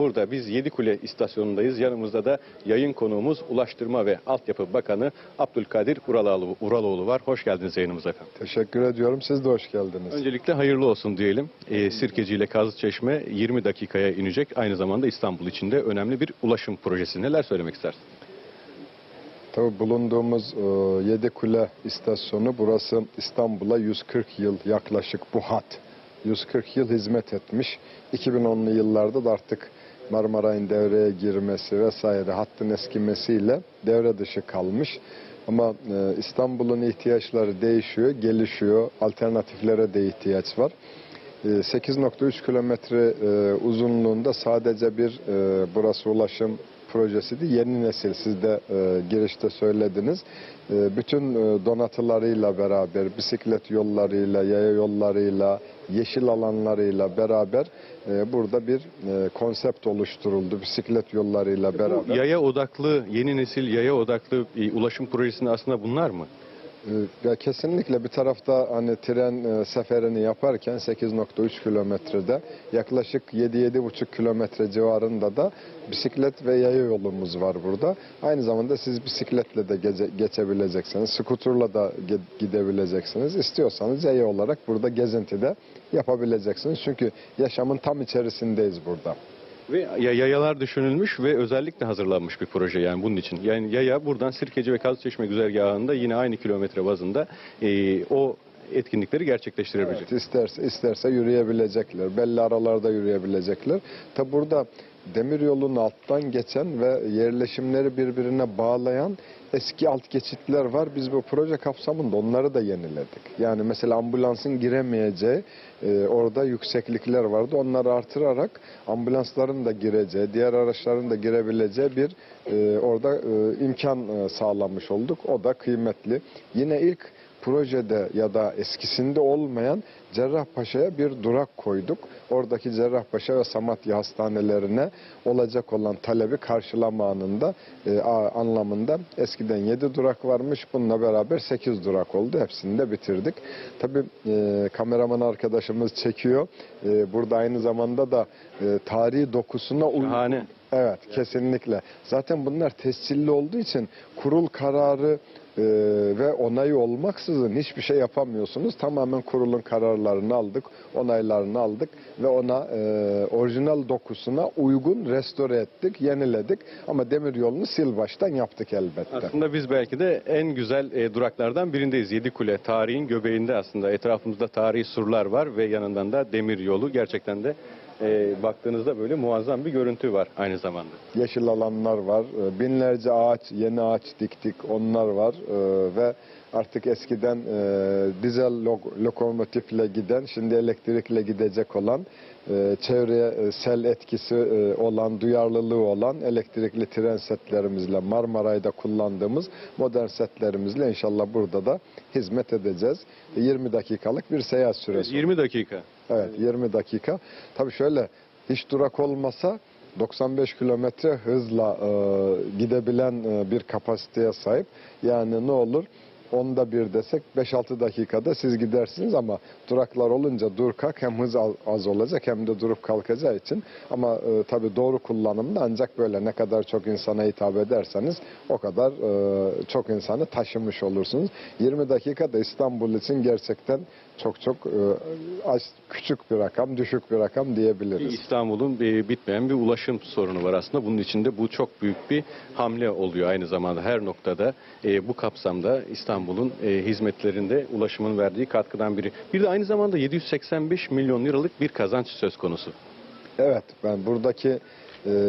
Burada biz Yedikule istasyonundayız. Yanımızda da yayın konuğumuz Ulaştırma ve Altyapı Bakanı Abdülkadir Uraloğlu, Uraloğlu var. Hoş geldiniz yayınımıza efendim. Teşekkür ediyorum. Siz de hoş geldiniz. Öncelikle hayırlı olsun diyelim. Ee, Sirkeci ile Kazlıçeşme 20 dakikaya inecek. Aynı zamanda İstanbul için de önemli bir ulaşım projesi. Neler söylemek istersiniz? Tabii bulunduğumuz e, Yedikule istasyonu burası İstanbul'a 140 yıl yaklaşık bu hat. 140 yıl hizmet etmiş. 2010'lu yıllarda da artık Marmaray'ın devreye girmesi vesaire hattın eskimesiyle devre dışı kalmış. Ama e, İstanbul'un ihtiyaçları değişiyor, gelişiyor. Alternatiflere de ihtiyaç var. E, 8.3 kilometre e, uzunluğunda sadece bir e, burası ulaşım projesiydi. Yeni nesil siz de e, girişte söylediniz. E, bütün e, donatılarıyla beraber, bisiklet yollarıyla, yaya yollarıyla, yeşil alanlarıyla beraber e, burada bir e, konsept oluşturuldu. Bisiklet yollarıyla Bu beraber. yaya odaklı, yeni nesil yaya odaklı e, ulaşım projesinde aslında bunlar mı? Ee, Ya kesinlikle bir tarafta hani tren e, seferini yaparken 8.3 kilometrede yaklaşık 7-7,5 kilometre civarında da bisiklet ve yaya yolumuz var burada. Aynı zamanda siz bisikletle de gece, geçebileceksiniz, skuturla da gidebileceksiniz. İstiyorsanız yaya olarak burada gezintide yapabileceksiniz. Çünkü yaşamın tam içerisindeyiz burada. Ve ya- yayalar düşünülmüş ve özellikle hazırlanmış bir proje yani bunun için. Yani yaya buradan Sirkeci ve Kazlıçeşme güzergahında yine aynı kilometre bazında e, o etkinlikleri gerçekleştirebilecek. Evet, isterse, isterse yürüyebilecekler. Belli aralarda yürüyebilecekler. Tabi burada demir yolunun alttan geçen ve yerleşimleri birbirine bağlayan eski alt geçitler var. Biz bu proje kapsamında onları da yeniledik. Yani mesela ambulansın giremeyeceği e, orada yükseklikler vardı. Onları artırarak ambulansların da gireceği, diğer araçların da girebileceği bir e, orada e, imkan e, sağlamış olduk. O da kıymetli. Yine ilk projede ya da eskisinde olmayan Cerrahpaşa'ya bir durak koyduk. Oradaki Cerrahpaşa ve Samatya hastanelerine olacak olan talebi karşılama anında e, anlamında eskiden 7 durak varmış. Bununla beraber 8 durak oldu. Hepsini de bitirdik. Tabii e, kameraman arkadaşımız çekiyor. E, burada aynı zamanda da e, tarihi dokusuna uygun. Evet, kesinlikle. Zaten bunlar tescilli olduğu için kurul kararı e, ve onayı olmaksızın hiçbir şey yapamıyorsunuz. Tamamen kurulun kararlarını aldık, onaylarını aldık ve ona e, orijinal dokusuna uygun restore ettik, yeniledik. Ama demir yolunu sil baştan yaptık elbette. Aslında biz belki de en güzel e, duraklardan birindeyiz. Yedikule tarihin göbeğinde aslında etrafımızda tarihi surlar var ve yanından da demir yolu. Gerçekten de e, baktığınızda böyle muazzam bir görüntü var aynı zamanda. yeşil alanlar var. E, Binlerce ağaç, yeni ağaç diktik. Onlar var E, ve artık eskiden e, dizel lok- lokomotifle giden, şimdi elektrikle gidecek olan, e, çevreye e, sel etkisi e, olan, duyarlılığı olan elektrikli tren setlerimizle Marmaray'da kullandığımız modern setlerimizle inşallah burada da hizmet edeceğiz. E, 20 dakikalık bir seyahat süresi. 20 dakika. Evet 20 dakika. Tabii şöyle hiç durak olmasa 95 kilometre hızla e, gidebilen e, bir kapasiteye sahip. Yani ne olur? Onda bir desek 5-6 dakikada siz gidersiniz ama duraklar olunca dur kalk hem hız az olacak hem de durup kalkacağı için ama e, tabii doğru kullanımda ancak böyle ne kadar çok insana hitap ederseniz o kadar e, çok insanı taşımış olursunuz. 20 dakikada İstanbul için gerçekten çok çok e, az küçük bir rakam, düşük bir rakam diyebiliriz. İstanbul'un e, bitmeyen bir ulaşım sorunu var aslında. Bunun içinde bu çok büyük bir hamle oluyor aynı zamanda her noktada. e, bu kapsamda İstanbul'un hizmetlerinde ulaşımın verdiği katkıdan biri. Bir de aynı zamanda 785 milyon liralık bir kazanç söz konusu. Evet, ben buradaki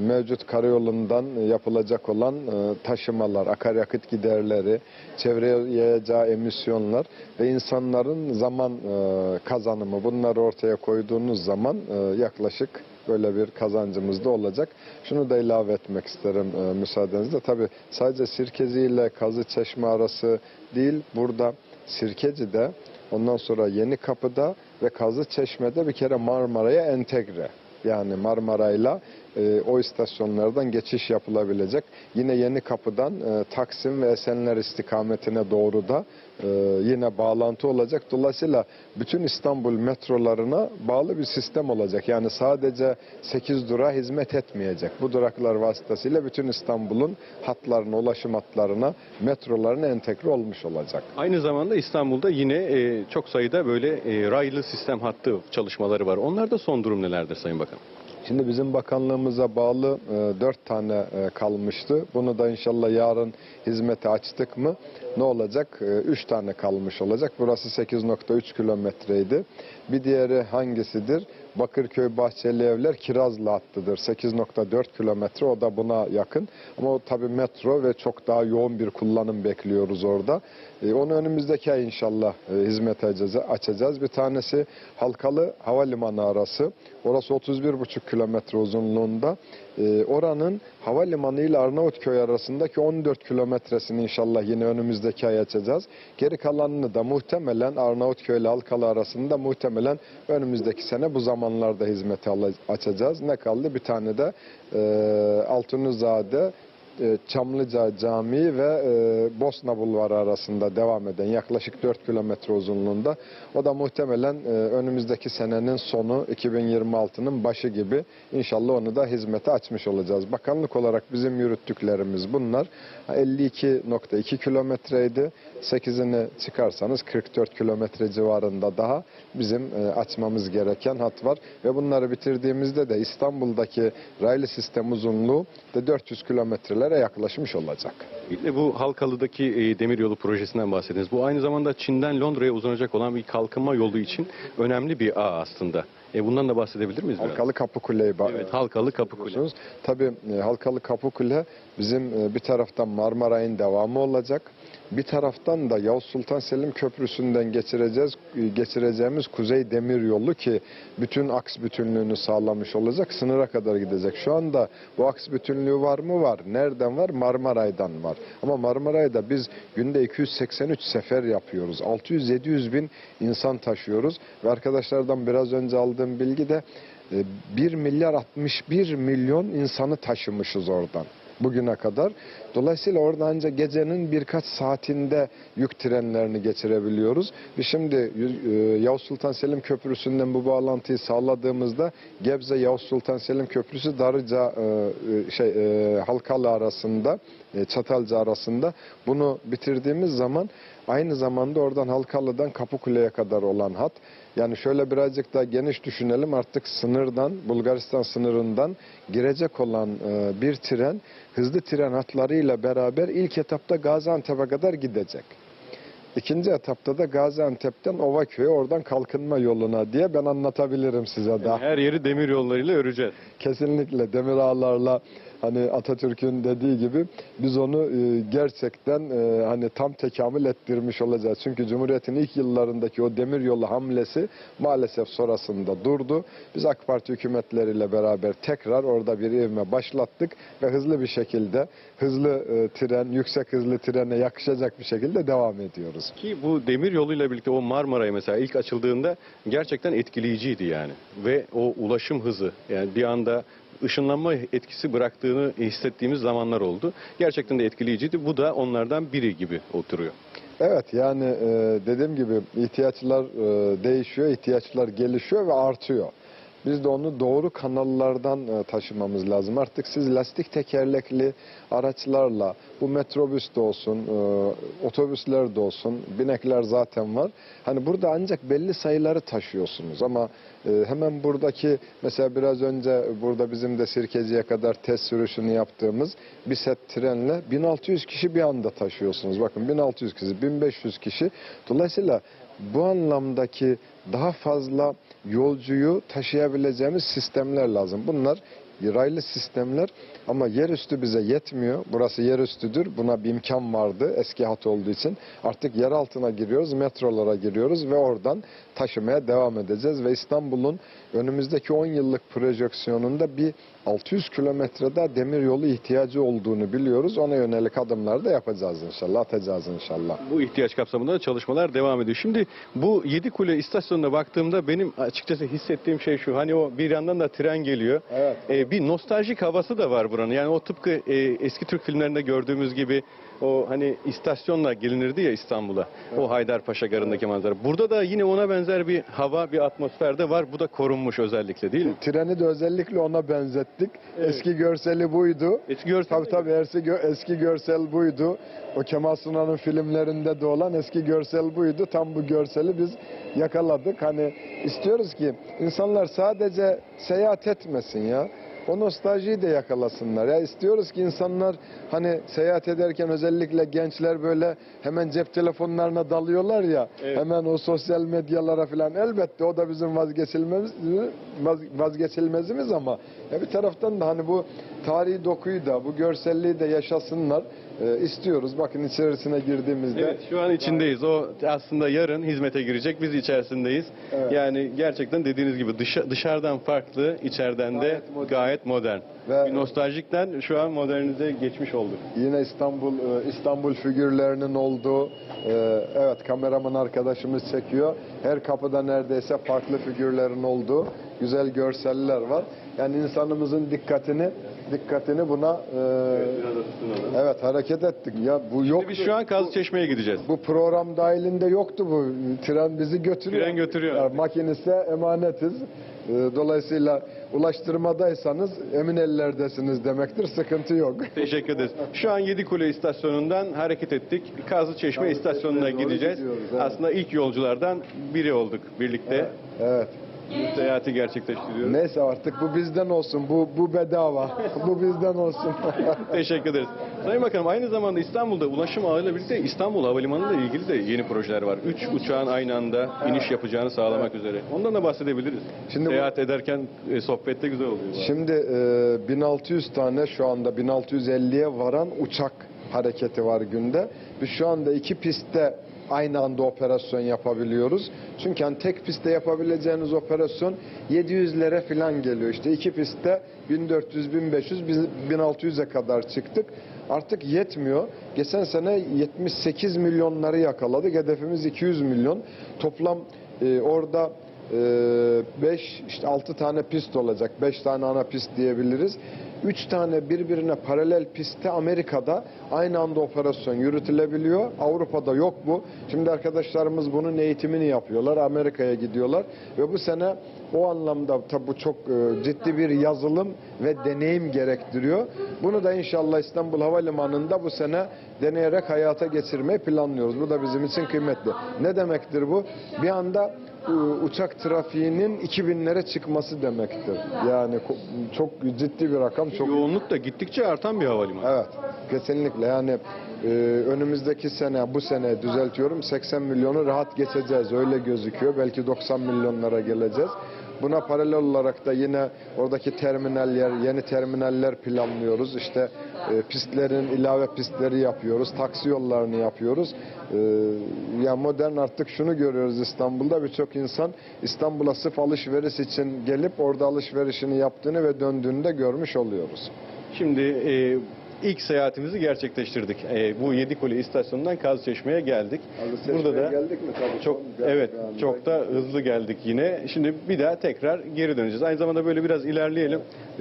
mevcut karayolundan e, yapılacak olan e, taşımalar, akaryakıt giderleri, çevreye yayacağı emisyonlar ve insanların zaman e, kazanımı bunları ortaya koyduğunuz zaman e, yaklaşık böyle bir kazancımız da olacak. Şunu da ilave etmek isterim e, müsaadenizle. Tabii sadece Sirkeci ile Kazı Çeşme arası değil, burada Sirkeci'de, ondan sonra Yeni Kapı'da ve Kazı Çeşme'de bir kere Marmara'ya entegre. Yani Marmara'yla e, o istasyonlardan geçiş yapılabilecek. Yine Yeni Kapı'dan e, Taksim ve Esenler istikametine doğru da e, yine bağlantı olacak. Dolayısıyla bütün İstanbul metrolarına bağlı bir sistem olacak. Yani sadece 8 durağa hizmet etmeyecek. Bu duraklar vasıtasıyla bütün İstanbul'un hatlarına, ulaşım hatlarına, metrolarına entegre olmuş olacak. Aynı zamanda İstanbul'da yine e, çok sayıda böyle e, raylı sistem hattı çalışmaları var. Onlarda son durum nelerdir Sayın Bakan? Şimdi bizim bakanlığımıza bağlı e, dört tane e, kalmıştı. Bunu da inşallah yarın hizmete açtık mı ne olacak? E, üç tane kalmış olacak. Burası 8.3 kilometreydi. Bir diğeri hangisidir? Bakırköy Bahçeli Evler Kirazlı hattıdır. 8.4 kilometre o da buna yakın. Ama tabii metro ve çok daha yoğun bir kullanım bekliyoruz orada. E, onu önümüzdeki ay inşallah e, hizmete açacağız. Bir tanesi Halkalı Havalimanı arası. Orası 31,5 kilometre uzunluğunda. E, oranın havalimanı ile Arnavutköy arasındaki 14 kilometresini inşallah yine önümüzdeki ay açacağız. Geri kalanını da muhtemelen Arnavutköy ile Halkalı arasında muhtemelen önümüzdeki sene bu zamanlarda hizmete açacağız. Ne kaldı? Bir tane de e, Altunizade Çamlıca Camii ve e, Bosna Bulvarı arasında devam eden yaklaşık 4 kilometre uzunluğunda. O da muhtemelen e, önümüzdeki senenin sonu 2026'nın başı gibi inşallah onu da hizmete açmış olacağız. Bakanlık olarak bizim yürüttüklerimiz bunlar. Ha, 52.2 kilometreydi. 8'ini çıkarsanız 44 kilometre civarında daha bizim e, açmamız gereken hat var. Ve bunları bitirdiğimizde de İstanbul'daki raylı sistem uzunluğu da 400 kilometrelere yaklaşmış olacak. Bu Halkalı'daki e, demiryolu projesinden bahsettiniz. Bu aynı zamanda Çin'den Londra'ya uzanacak olan bir kalkınma yolu için önemli bir ağ aslında. E, bundan da bahsedebilir miyiz biraz? Halkalı Kapıkule'yi ba- Evet, Halkalı Kapıkule. Tabii e, Halkalı Kapıkule bizim e, bir taraftan Marmaray'ın devamı olacak. Bir taraftan da Yavuz Sultan Selim Köprüsü'nden geçireceğiz, geçireceğimiz Kuzey Demiryolu ki bütün aks bütünlüğünü sağlamış olacak. Sınıra kadar gidecek. Şu anda bu aks bütünlüğü var mı? Var. Nereden var? Marmaray'dan var. Ama Marmaray'da biz günde 283 sefer yapıyoruz. 600-700 bin insan taşıyoruz. Ve arkadaşlardan biraz önce aldığım bilgi de e, 1 milyar 61 milyon insanı taşımışız oradan bugüne kadar. Dolayısıyla orada ancak gecenin birkaç saatinde yük trenlerini geçirebiliyoruz. Biz şimdi e, Yavuz Sultan Selim Köprüsü'nden bu bağlantıyı sağladığımızda Gebze Yavuz Sultan Selim Köprüsü Darıca e, e, şey Halkalı arasında Çatalca arasında bunu bitirdiğimiz zaman aynı zamanda oradan Halkalı'dan Kapıkule'ye kadar olan hat yani şöyle birazcık daha geniş düşünelim artık sınırdan Bulgaristan sınırından girecek olan e, bir tren hızlı tren hatlarıyla beraber ilk etapta Gaziantep'e kadar gidecek. İkinci etapta da Gaziantep'ten Ovaköy'e oradan kalkınma yoluna diye ben anlatabilirim size daha. Her yeri demir yollarıyla öreceğiz. Kesinlikle demir ağlarla hani Atatürk'ün dediği gibi biz onu e, gerçekten e, hani tam tekamül ettirmiş olacağız. Çünkü Cumhuriyet'in ilk yıllarındaki o demir yolu hamlesi maalesef sonrasında durdu. Biz AK Parti hükümetleriyle beraber tekrar orada bir ivme başlattık ve hızlı bir şekilde hızlı e, tren, yüksek hızlı trene yakışacak bir şekilde devam ediyoruz. Ki bu demir yoluyla birlikte o Marmaray mesela ilk açıldığında gerçekten etkileyiciydi yani. Ve o ulaşım hızı yani bir anda ışınlanma etkisi bıraktığını hissettiğimiz zamanlar oldu. Gerçekten de etkileyiciydi. Bu da onlardan biri gibi oturuyor. Evet yani e, dediğim gibi ihtiyaçlar e, değişiyor, ihtiyaçlar gelişiyor ve artıyor. Biz de onu doğru kanallardan e, taşımamız lazım. Artık siz lastik tekerlekli araçlarla bu metrobüs de olsun, e, otobüsler de olsun, binekler zaten var. Hani burada ancak belli sayıları taşıyorsunuz ama e, hemen buradaki mesela biraz önce burada bizim de Sirkeci'ye kadar test sürüşünü yaptığımız bir set trenle 1600 kişi bir anda taşıyorsunuz. Bakın 1600 kişi, 1500 kişi. Dolayısıyla bu anlamdaki daha fazla yolcuyu taşıyabileceğimiz sistemler lazım. Bunlar raylı sistemler ama yerüstü bize yetmiyor. Burası yerüstüdür. Buna bir imkan vardı eski hat olduğu için. Artık yer altına giriyoruz, metrolara giriyoruz ve oradan taşımaya devam edeceğiz. Ve İstanbul'un önümüzdeki 10 yıllık projeksiyonunda bir 600 kilometrede demir yolu ihtiyacı olduğunu biliyoruz. Ona yönelik adımlar da yapacağız inşallah, atacağız inşallah. Bu ihtiyaç kapsamında da çalışmalar devam ediyor. Şimdi bu Yedikule istasyonuna baktığımda benim açıkçası hissettiğim şey şu. Hani o bir yandan da tren geliyor. Evet. Ee, bir nostaljik havası da var buranın. Yani o tıpkı e, eski Türk filmlerinde gördüğümüz gibi o hani istasyonla gelinirdi ya İstanbul'a. O Haydarpaşa Garı'ndaki manzara. Burada da yine ona benzer bir hava, bir atmosfer de var. Bu da korunmuş özellikle değil mi? Treni de özellikle ona benzettik. Eski görseli buydu. Eski görsel Tabii tabii eski, gö- eski görsel buydu. O Kemal Sunal'ın filmlerinde de olan eski görsel buydu. Tam bu görseli biz yakaladık. Hani istiyoruz ki insanlar sadece seyahat etmesin ya. O nostaljiyi de yakalasınlar. Ya istiyoruz ki insanlar hani seyahat ederken özellikle gençler böyle hemen cep telefonlarına dalıyorlar ya. Evet. Hemen o sosyal medyalara falan. Elbette o da bizim vazgeçilmemiz vaz- vazgeçilmezimiz ama ya bir taraftan da hani bu tarihi dokuyu da bu görselliği de yaşasınlar e, istiyoruz. Bakın içerisine girdiğimizde Evet şu an içindeyiz. O aslında yarın hizmete girecek. Biz içerisindeyiz. Evet. Yani gerçekten dediğiniz gibi dışa- dışarıdan farklı, içeriden de Gayet modern. gayet modern. Ve- Bir nostaljikten şu an modernize geçmiş olduk. Yine İstanbul e, İstanbul figürlerinin olduğu e, evet kameraman arkadaşımız çekiyor. Her kapıda neredeyse farklı figürlerin olduğu güzel görseller var. Yani insanımızın dikkatini dikkatini buna e, evet hareket ettik. Ya bu yok. Biz şu an Kazlıçeşme'ye gideceğiz. Bu program dahilinde yoktu bu. Tren bizi götürüyor. Tren götürüyor. Yani makinise emanetiz. Ee, Dolayısıyla ulaştırmadaysanız emin ellerdesiniz demektir. Sıkıntı yok. Teşekkür ederiz. Şu an Yedikule istasyonundan hareket ettik. Kazlıçeşme istasyonuna gideceğiz. gidiyoruz, evet. Aslında ilk yolculardan biri olduk birlikte. Evet. Bu seyahati gerçekleştiriyoruz. Neyse artık bu bizden olsun. Bu bu bedava. bu bizden olsun. Teşekkür ederiz. Sayın Bakanım aynı zamanda İstanbul'da ulaşım ağıyla birlikte İstanbul Havalimanı ile ilgili de yeni projeler var. Üç uçağın aynı anda iniş yapacağını sağlamak üzere. Ondan da bahsedebiliriz. Şimdi bu- Seyahat ederken e, sohbette güzel oluyor. Şimdi e, 1600 tane şu anda 1650'ye varan uçak hareketi var günde. Biz şu anda iki pistte aynı anda operasyon yapabiliyoruz. Çünkü hani tek pistte yapabileceğiniz operasyon 700'lere falan geliyor. İşte iki pistte 1400, 1500, biz 1600'e kadar çıktık. Artık yetmiyor. Geçen sene 78 milyonları yakaladık. Hedefimiz 200 milyon. Toplam e, orada 5 işte 6 tane pist olacak. 5 tane ana pist diyebiliriz. 3 tane birbirine paralel pistte Amerika'da aynı anda operasyon yürütülebiliyor. Avrupa'da yok bu. Şimdi arkadaşlarımız bunun eğitimini yapıyorlar. Amerika'ya gidiyorlar ve bu sene o anlamda tabi bu çok e, ciddi bir yazılım ve deneyim gerektiriyor. Bunu da inşallah İstanbul Havalimanı'nda bu sene deneyerek hayata geçirmeyi planlıyoruz. Bu da bizim için kıymetli. Ne demektir bu? Bir anda e, uçak trafiğinin 2000'lere çıkması demektir. Yani çok ciddi bir rakam. Çok Yoğunluk da gittikçe artan bir havalimanı. Evet, kesinlikle. Yani e, önümüzdeki sene, bu sene düzeltiyorum 80 milyonu rahat geçeceğiz. Öyle gözüküyor. Belki 90 milyonlara geleceğiz. Buna paralel olarak da yine oradaki terminaller, yeni terminaller planlıyoruz. İşte e, pistlerin ilave pistleri yapıyoruz, taksi yollarını yapıyoruz. E, ya modern artık şunu görüyoruz İstanbul'da birçok insan İstanbul'a sırf alışveriş için gelip orada alışverişini yaptığını ve döndüğünü de görmüş oluyoruz. Şimdi e, ilk seyahatimizi gerçekleştirdik. E, bu Yedikule istasyonundan Kazlıçeşme'ye geldik. Burada da geldik mi? Tabii çok evet çok da hızlı geldik yine. Şimdi bir daha tekrar geri döneceğiz. Aynı zamanda böyle biraz ilerleyelim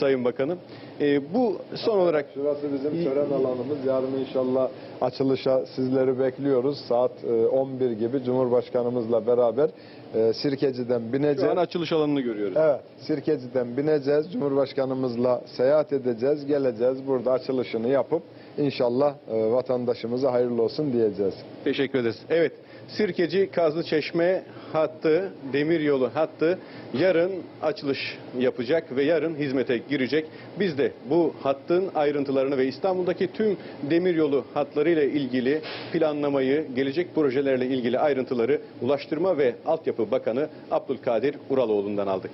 Sayın Bakanım. E, bu son olarak Şurası bizim tören alanımız. Yarın inşallah açılışa sizleri bekliyoruz. Saat e, 11 gibi Cumhurbaşkanımızla beraber e, Sirkeci'den bineceğiz. şu an açılış alanını görüyoruz. Evet, Sirkeci'den bineceğiz. Cumhurbaşkanımızla seyahat edeceğiz, geleceğiz. Burada açılışını yapıp inşallah e, vatandaşımıza hayırlı olsun diyeceğiz. Teşekkür ederiz. Evet, Sirkeci Kazlıçeşme hattı, demiryolu hattı yarın açılış yapacak ve yarın hizmete girecek. Biz de bu hattın ayrıntılarını ve İstanbul'daki tüm demiryolu hatlarıyla ilgili planlamayı, gelecek projelerle ilgili ayrıntıları Ulaştırma ve Altyapı Bakanı Abdülkadir Uraloğlu'ndan aldık.